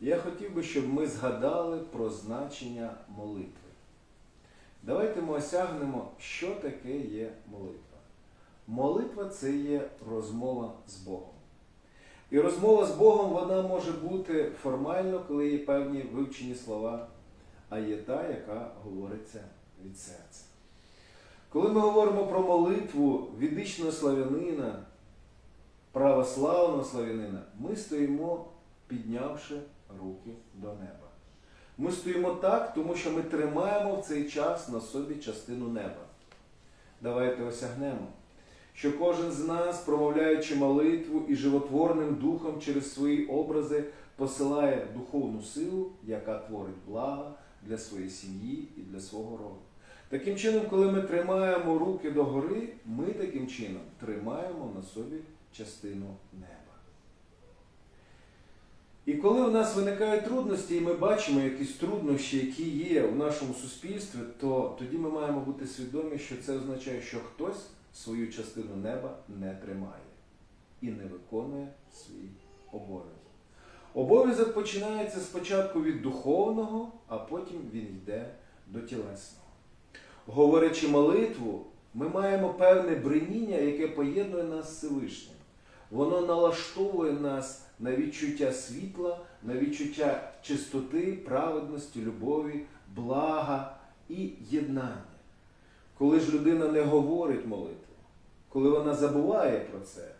я хотів би, щоб ми згадали про значення молитви. Давайте ми осягнемо, що таке є молитва. Молитва це є розмова з Богом. І розмова з Богом вона може бути формально, коли є певні вивчені слова, а є та, яка говориться від серця. Коли ми говоримо про молитву відичного славянина, православного славянина, ми стоїмо, піднявши руки до неба. Ми стоїмо так, тому що ми тримаємо в цей час на собі частину неба. Давайте осягнемо, що кожен з нас, промовляючи молитву і животворним духом через свої образи, посилає духовну силу, яка творить блага для своєї сім'ї і для свого роду. Таким чином, коли ми тримаємо руки догори, ми таким чином тримаємо на собі частину неба. І коли у нас виникають трудності, і ми бачимо якісь труднощі, які є в нашому суспільстві, то тоді ми маємо бути свідомі, що це означає, що хтось свою частину неба не тримає і не виконує свій обов'язок. Обов'язок починається спочатку від духовного, а потім він йде до тілесного. Говорячи молитву, ми маємо певне бриніння, яке поєднує нас з Всевишнім. Воно налаштовує нас на відчуття світла, на відчуття чистоти, праведності, любові, блага і єднання. Коли ж людина не говорить молитву, коли вона забуває про це,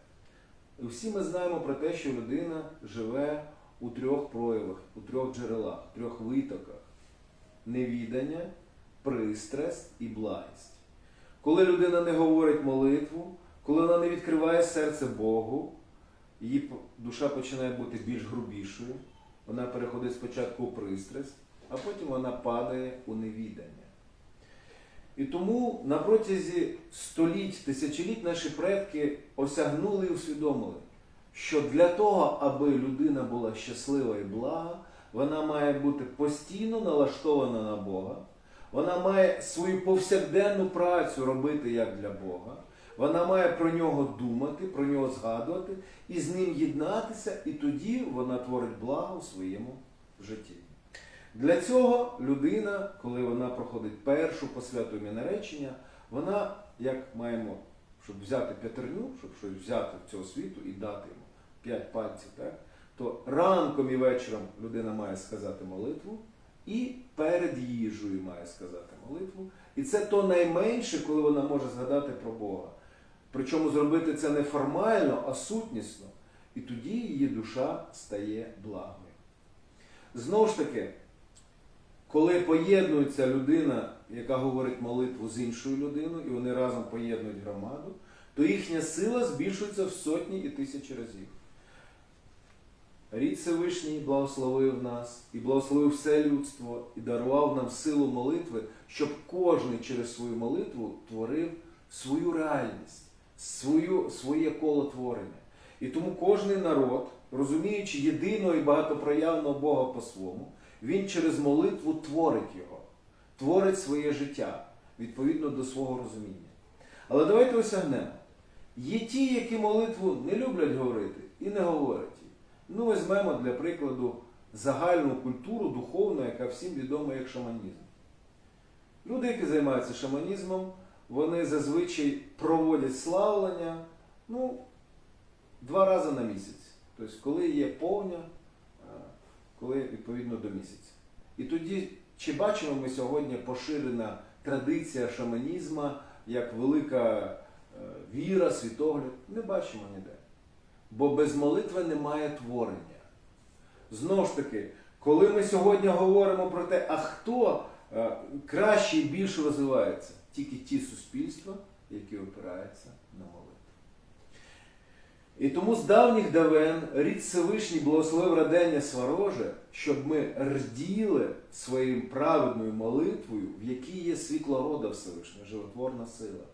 всі ми знаємо про те, що людина живе у трьох проявах, у трьох джерелах, у трьох витоках невідання, пристрасть і благість. Коли людина не говорить молитву, коли вона не відкриває серце Богу, її душа починає бути більш грубішою, вона переходить спочатку у пристрасть, а потім вона падає у невідання. І тому на протязі століть, тисячоліть наші предки осягнули і усвідомили, що для того, аби людина була щаслива і блага, вона має бути постійно налаштована на Бога, вона має свою повсякденну працю робити як для Бога, вона має про нього думати, про нього згадувати і з ним єднатися, і тоді вона творить благо у своєму житті. Для цього людина, коли вона проходить першу посвяту наречення, вона, як маємо, щоб взяти п'ятерню, щоб щось взяти в цього світу і дати йому п'ять пальців, так? то ранком і вечором людина має сказати молитву, і перед їжею має сказати молитву. І це то найменше, коли вона може згадати про Бога. Причому зробити це не формально, а сутнісно. І тоді її душа стає благою. Знову ж таки, коли поєднується людина, яка говорить молитву з іншою людиною, і вони разом поєднують громаду, то їхня сила збільшується в сотні і тисячі разів. Рід Всевишній благословив нас і благословив все людство і дарував нам силу молитви, щоб кожен через свою молитву творив свою реальність, свою, своє коло творення. І тому кожен народ, розуміючи єдиного і багатопроявного Бога по-своєму, він через молитву творить його, творить своє життя відповідно до свого розуміння. Але давайте осягнемо. Є ті, які молитву не люблять говорити і не говорять її. Ну, візьмемо для прикладу загальну культуру духовну, яка всім відома як шаманізм. Люди, які займаються шаманізмом, вони зазвичай проводять славлення ну, два рази на місяць. Тобто, коли є повня, коли відповідно до місяця. І тоді, чи бачимо ми сьогодні поширена традиція шаманізму як велика е, віра, світогляд? Не бачимо ніде. Бо без молитви немає творення. Знову ж таки, коли ми сьогодні говоримо про те, а хто е, краще і більше розвивається, тільки ті суспільства, які опираються на молитву. І тому з давніх давен рід Всевишній благословив радення Свароже, щоб ми рділи своїм праведною молитвою, в якій є світло рода Всевишнього, животворна сила.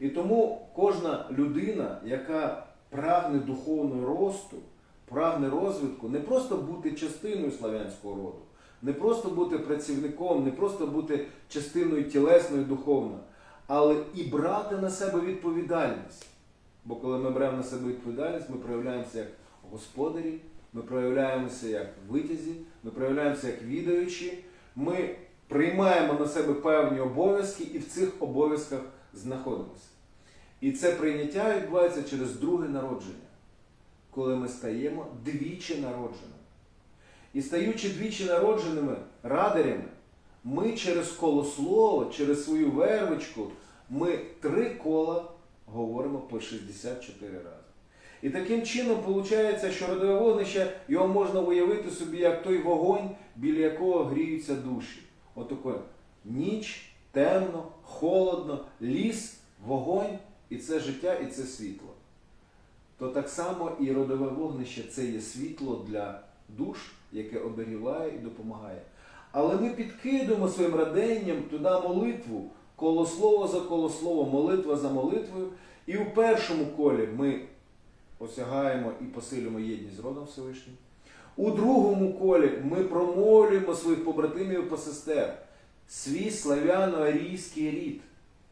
І тому кожна людина, яка прагне духовного росту, прагне розвитку, не просто бути частиною славянського роду, не просто бути працівником, не просто бути частиною тілесною духовно, але і брати на себе відповідальність. Бо коли ми беремо на себе відповідальність, ми проявляємося як господарі ми проявляємося як витязі, ми проявляємося як відаючі, ми приймаємо на себе певні обов'язки і в цих обов'язках знаходимося. І це прийняття відбувається через друге народження, коли ми стаємо двічі народженими. І стаючи двічі народженими радарями, ми через колослово, через свою вервичку, ми три кола говоримо по 64 рази. І таким чином виходить, що родове вогнище його можна уявити собі як той вогонь, біля якого гріються душі. Отаке ніч, темно, холодно, ліс, вогонь, і це життя, і це світло. То так само і родове вогнище це є світло для душ, яке оберігає і допомагає. Але ми підкидуємо своїм раденням туди молитву, колослово за колослово, молитва за молитвою. І у першому колі ми осягаємо і посилюємо єдність з родом Всевишнім. У другому колі ми промолюємо своїх побратимів і посестер, свій славяно-арійський рід,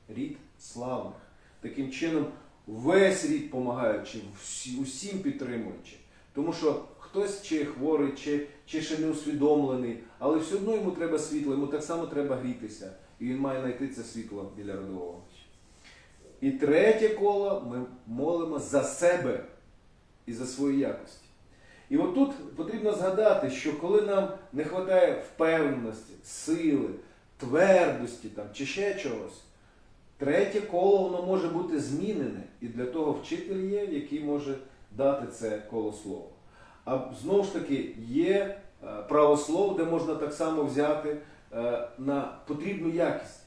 рід славних. Таким чином, весь рід допомагаючи, усім підтримуючи. Тому що хтось чи хворий, чи, чи ще не усвідомлений, але все одно йому треба світло, йому так само треба грітися. І він має знайти це світло біля родового. І третє коло ми молимо за себе і за свої якості. І от тут потрібно згадати, що коли нам не вистачає впевненості, сили, твердості там, чи ще чогось, третє коло воно може бути змінене. І для того вчитель є, який може дати це коло слова. А знову ж таки є е, правослов, де можна так само взяти е, на потрібну якість.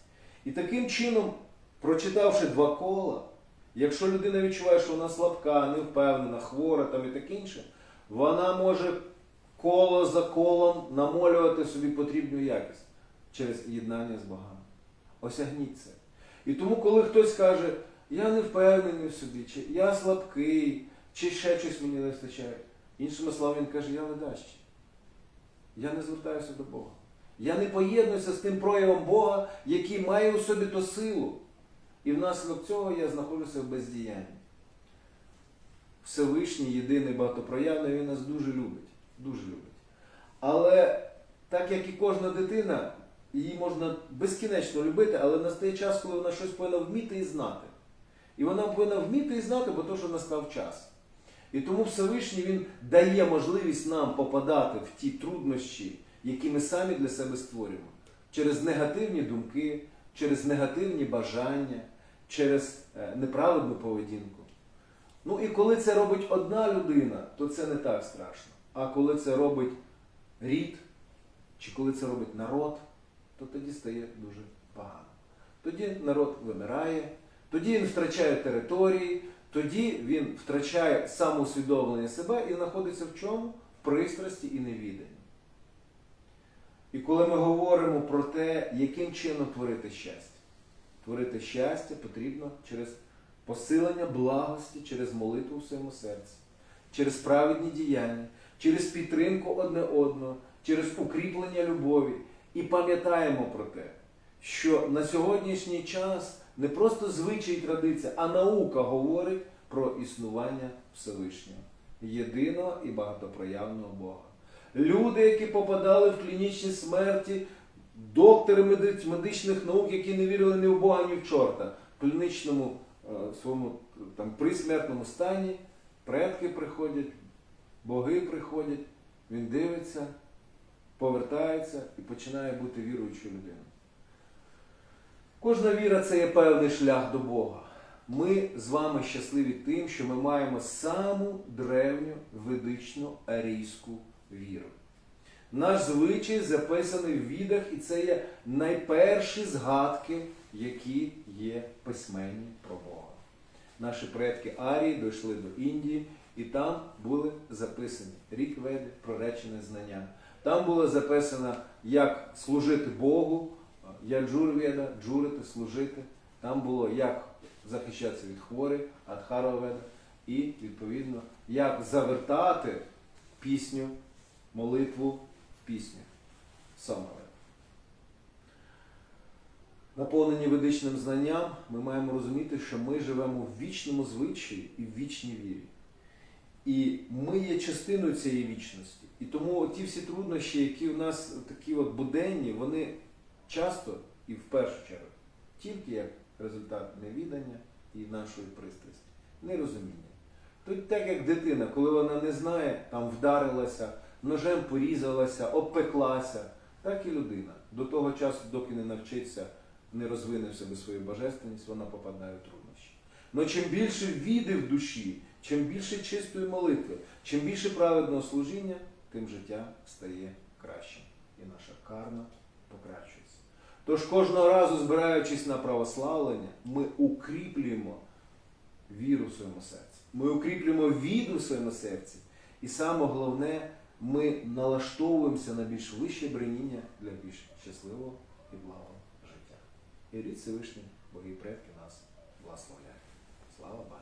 І таким чином, прочитавши два кола, якщо людина відчуває, що вона слабка, невпевнена, хвора там і таке інше, вона може коло за колом намолювати собі потрібну якість через єднання з богами. Осягніть це. І тому, коли хтось каже, я не впевнений в собі, чи я слабкий, чи ще щось мені не вистачає, іншими словами, він каже, я ледащий. Я не звертаюся до Бога. Я не поєднуюся з тим проявом Бога, який має у собі ту силу. І внаслідок цього я знаходжуся в бездіянні. Всевишній, єдиний багатопроявний, він нас дуже любить. Дуже любить. Але так як і кожна дитина, її можна безкінечно любити, але настає час, коли вона щось повинна вміти і знати. І вона повинна вміти і знати, бо то, що настав час. І тому Всевишній Він дає можливість нам попадати в ті труднощі, які ми самі для себе створюємо. Через негативні думки, через негативні бажання, через е, неправедну поведінку. Ну і коли це робить одна людина, то це не так страшно. А коли це робить рід, чи коли це робить народ, то тоді стає дуже погано. Тоді народ вимирає, тоді він втрачає території, тоді він втрачає самоусвідомлення себе і знаходиться в чому? В пристрасті і невіданні. І коли ми говоримо про те, яким чином творити щастя, творити щастя потрібно через посилення благості, через молитву в своєму серці, через праведні діяння, через підтримку одне одного, через укріплення любові. І пам'ятаємо про те, що на сьогоднішній час не просто звичай традиція, а наука говорить про існування Всевишнього, єдиного і багатопроявного Бога. Люди, які попадали в клінічні смерті, доктори медичних наук, які не вірили ні в Бога, ні в чорта, в клінічному е, своєму там, присмертному стані, предки приходять, боги приходять, він дивиться, повертається і починає бути віруючою людиною. Кожна віра це є певний шлях до Бога. Ми з вами щасливі тим, що ми маємо саму древню ведичну арійську віру. Наш звичай записаний в відах, і це є найперші згадки, які є письменні про Бога. Наші предки Арії дійшли до Індії, і там були записані рік веди, проречене знання. Там було записано, як служити Богу, Яджурведа, джурити, служити. Там було, як захищатися від хворих, Адхароведа, і, відповідно, як завертати пісню, молитву в пісню. Самоведа. Наповнені ведичним знанням, ми маємо розуміти, що ми живемо в вічному звичаї і в вічній вірі. І ми є частиною цієї вічності. І тому ті всі труднощі, які у нас такі от буденні, вони часто і в першу чергу тільки як результат невідання і нашої пристрасті, нерозуміння. Тут так як дитина, коли вона не знає, там вдарилася, ножем порізалася, обпеклася, так і людина. До того часу, доки не навчиться, не розвине в себе свою божественність, вона попадає в труднощі. Но чим більше віди в душі, чим більше чистої молитви, чим більше праведного служіння, тим життя стає кращим. І наша карма покращується. Тож кожного разу, збираючись на православлення, ми укріплюємо віру в своєму серці. Ми укріплюємо віду в своєму серці. І саме головне, ми налаштовуємося на більш вище бреніння для більш щасливого і благого життя. І рід Всевишній, боги предки нас благословляють. Слава Богу!